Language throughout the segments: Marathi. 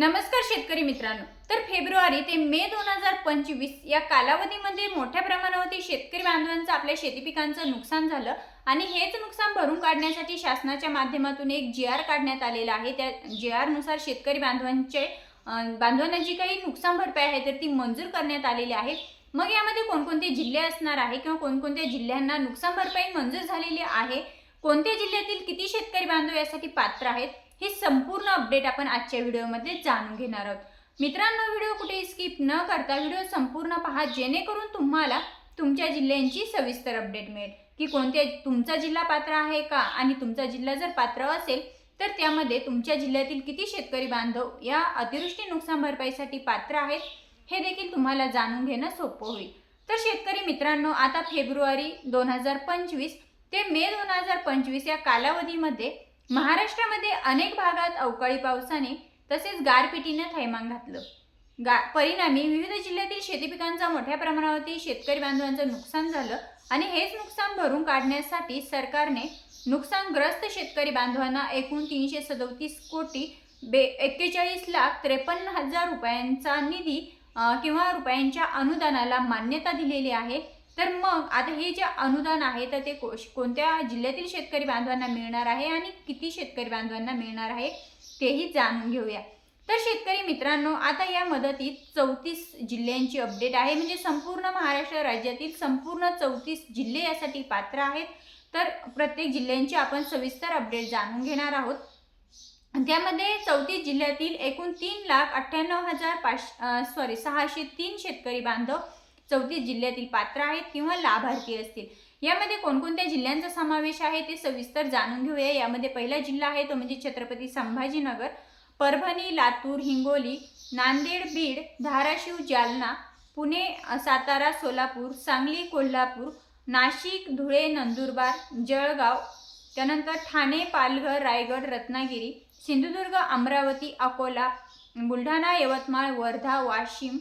नमस्कार शेतकरी मित्रांनो. तर फेब्रुवारी ते मे दोन हजार पंचवीस या कालावधीमध्ये मोठ्या प्रमाणावरती शेतकरी बांधवांचं आपल्या शेती पिकांचं नुकसान झालं आणि हेच नुकसान भरून काढण्यासाठी शासनाच्या माध्यमातून एक जी आर काढण्यात आलेला आहे. त्या जी आरनुसार शेतकरी बांधवांचे बांधवांना जी काही नुकसान भरपाई आहे तर ती मंजूर करण्यात आलेली आहे. मग यामध्ये कोणकोणते जिल्हे असणार आहे किंवा कोणकोणत्या जिल्ह्यांना नुकसान भरपाई मंजूर झालेली आहे? कोणत्या जिल्ह्यातील किती शेतकरी बांधव यासाठी पात्र आहेत? हे संपूर्ण अपडेट आपण आजच्या व्हिडिओमध्ये जाणून घेणार आहोत. मित्रांनो व्हिडिओ कुठे स्किप न करता व्हिडिओ संपूर्ण पहा जेणेकरून तुम्हाला तुमच्या जिल्ह्यांची सविस्तर अपडेट मिळेल. की कोणत्या तुमचा जिल्हा पात्र आहे का? आणि तुमचा जिल्हा जर पात्र असेल तर त्यामध्ये तुमच्या जिल्ह्यातील किती शेतकरी बांधव या अतिवृष्टी नुकसान भरपाईसाठी पात्र आहेत हे देखील तुम्हाला जाणून घेणं सोपं होईल. तर शेतकरी मित्रांनो आता फेब्रुवारी दोन हजार पंचवीस ते मे दोन हजार पंचवीस या कालावधीमध्ये महाराष्ट्रामध्ये अनेक भागात अवकाळी पावसाने तसेच गारपिटीनं थैमान घातलं. गा परिणामी विविध जिल्ह्यातील शेती पिकांचा मोठ्या प्रमाणावरती शेतकरी बांधवांचं नुकसान झालं आणि हेच नुकसान भरून काढण्यासाठी सरकारने नुकसानग्रस्त शेतकरी बांधवांना एकूण तीनशे सदोतीस कोटी बे एक्केचाळीस लाख त्रेपन्न हजार रुपयांचा निधी किंवा रुपयांच्या अनुदानाला मान्यता दिलेली आहे. तर मग आता हे जे अनुदान आहे तर ते को- कोणत्या जिल्ह्यातील शेतकरी बांधवांना मिळणार आहे आणि किती शेतकरी बांधवांना मिळणार आहे तेही जाणून घेऊया. तर शेतकरी मित्रांनो आता या मदतीत चौतीस जिल्ह्यांची अपडेट आहे. म्हणजे संपूर्ण महाराष्ट्र राज्यातील संपूर्ण चौतीस जिल्हे यासाठी पात्र आहेत. तर प्रत्येक जिल्ह्यांची आपण सविस्तर अपडेट जाणून घेणार आहोत. त्यामध्ये चौतीस जिल्ह्यातील एकूण तीन लाख अठ्ठ्याण्णव हजार पाच सॉरी सहाशे तीन शेतकरी बांधव चौतीस जिल्ह्यातील पात्र आहेत किंवा लाभार्थी असतील. यामध्ये कोणकोणत्या जिल्ह्यांचा समावेश आहे ते सविस्तर जाणून घेऊया. यामध्ये पहिला जिल्हा आहे तो म्हणजे छत्रपती संभाजीनगर. परभणी लातूर हिंगोली नांदेड बीड धाराशिव जालना पुणे सातारा सोलापूर सांगली कोल्हापूर नाशिक धुळे नंदुरबार जळगाव त्यानंतर ठाणे पालघर रायगड रत्नागिरी सिंधुदुर्ग अमरावती अकोला बुलढाणा यवतमाळ वर्धा वाशिम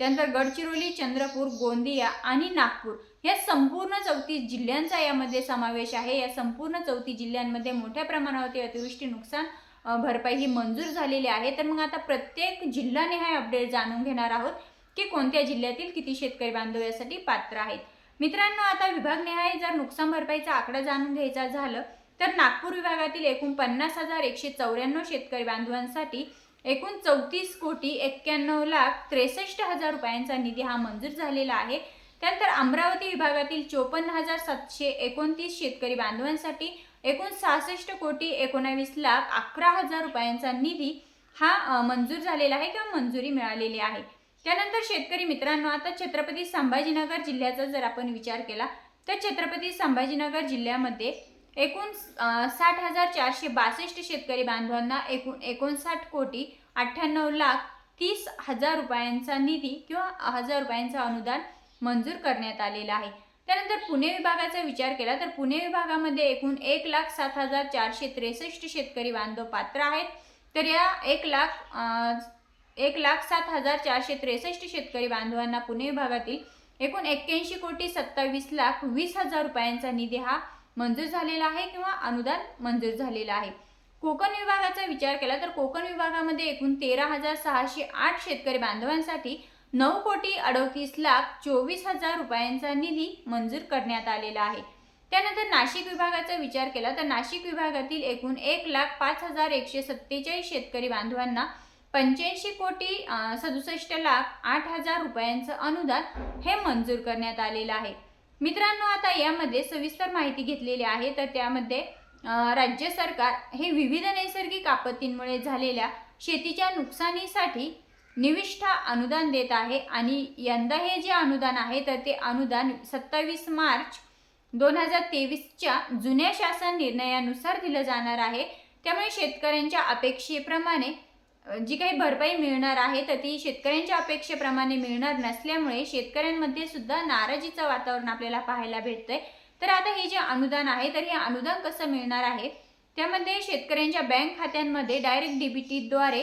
त्यानंतर गडचिरोली चंद्रपूर गोंदिया आणि नागपूर या संपूर्ण चौतीस जिल्ह्यांचा यामध्ये समावेश आहे. या संपूर्ण चौतीस जिल्ह्यांमध्ये मोठ्या प्रमाणावरती अतिवृष्टी नुकसान भरपाई ही मंजूर झालेली आहे. तर मग आता प्रत्येक जिल्हानिहाय अपडेट जाणून घेणार आहोत की कोणत्या जिल्ह्यातील किती शेतकरी बांधव यासाठी पात्र आहेत. मित्रांनो आता विभागनिहाय जर नुकसान भरपाईचा आकडा जाणून घ्यायचा झालं तर नागपूर विभागातील एकूण पन्नास हजार एकशे चौऱ्याण्णव शेतकरी बांधवांसाठी एकूण चौतीस कोटी एक्क्याण्णव लाख त्रेसष्ट हजार रुपयांचा निधी हा मंजूर झालेला आहे. त्यानंतर अमरावती विभागातील चोपन्न हजार सातशे एकोणतीस शेतकरी बांधवांसाठी एकूण सहासष्ट कोटी एकोणावीस लाख अकरा हजार रुपयांचा निधी हा मंजूर झालेला आहे किंवा मंजुरी मिळालेली आहे. त्यानंतर शेतकरी मित्रांनो आता छत्रपती संभाजीनगर जिल्ह्याचा जर आपण विचार केला तर छत्रपती संभाजीनगर जिल्ह्यामध्ये एकूण साठ हजार चारशे बासष्ट शेतकरी बांधवांना एकूण एकोणसाठ कोटी अठ्ठ्याण्णव लाख तीस हजार रुपयांचा निधी किंवा हजार रुपयांचा अनुदान मंजूर करण्यात आलेला आहे. त्यानंतर पुणे विभागाचा विचार केला तर पुणे विभागामध्ये एकूण एक लाख सात हजार चारशे त्रेसष्ट शेतकरी बांधव पात्र आहेत. तर या एक लाख एक लाख सात हजार चारशे त्रेसष्ट शेतकरी बांधवांना पुणे विभागातील एकूण एक्क्याऐंशी कोटी सत्तावीस लाख वीस हजार रुपयांचा निधी हा मंजूर झालेला आहे किंवा अनुदान मंजूर झालेलं आहे. कोकण विभागाचा विचार केला तर कोकण विभागामध्ये एकूण तेरा हजार सहाशे आठ शेतकरी बांधवांसाठी नऊ कोटी अडतीस लाख चोवीस हजार रुपयांचा निधी मंजूर करण्यात आलेला आहे. त्यानंतर नाशिक विभागाचा विचार केला तर नाशिक विभागातील एकूण एक लाख पाच हजार एकशे सत्तेचाळीस शेतकरी बांधवांना पंच्याऐंशी कोटी सदुसष्ट लाख आठ हजार रुपयांचं अनुदान हे मंजूर करण्यात आलेलं आहे. मित्रांनो आता यामध्ये सविस्तर माहिती घेतलेली आहे. तर त्यामध्ये राज्य सरकार हे विविध नैसर्गिक आपत्तींमुळे झालेल्या शेतीच्या नुकसानीसाठी निविष्ठा अनुदान देत आहे. आणि यंदा हे जे अनुदान आहे तर ते अनुदान सत्तावीस मार्च दोन हजार तेवीसच्या जुन्या शासन निर्णयानुसार दिलं जाणार आहे. त्यामुळे शेतकऱ्यांच्या अपेक्षेप्रमाणे जी काही भरपाई मिळणार आहे तर ती शेतकऱ्यांच्या अपेक्षेप्रमाणे मिळणार नसल्यामुळे शेतकऱ्यांमध्ये सुद्धा नाराजीचं वातावरण आपल्याला पाहायला भेटतंय. तर आता हे जे अनुदान आहे तर हे अनुदान कसं मिळणार आहे? त्यामध्ये शेतकऱ्यांच्या बँक खात्यांमध्ये डायरेक्ट डीबीटीद्वारे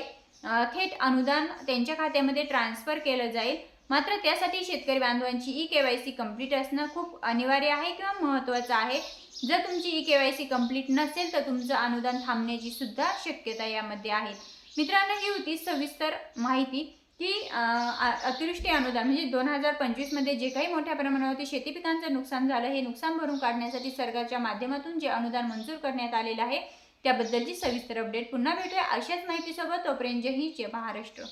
थेट अनुदान त्यांच्या खात्यामध्ये ट्रान्सफर केलं जाईल. मात्र त्यासाठी शेतकरी बांधवांची E K Y C complete असणं खूप अनिवार्य आहे किंवा महत्त्वाचं आहे. जर तुमची E K Y C complete नसेल तर तुमचं अनुदान थांबण्याची सुद्धा शक्यता यामध्ये आहे. मित्रांनो ही होती सविस्तर माहिती की अतिवृष्टी अनुदान म्हणजे दोन हजार पंचवीसमध्ये जे काही मोठ्या प्रमाणावरती शेती पिकांचं नुकसान झालं हे नुकसान भरून काढण्यासाठी सरकारच्या माध्यमातून जे अनुदान मंजूर करण्यात आलेलं आहे त्याबद्दलची सविस्तर अपडेट पुन्हा भेटूया अशाच माहितीसोबत. तोपर्यंत जय हिंद जय महाराष्ट्र.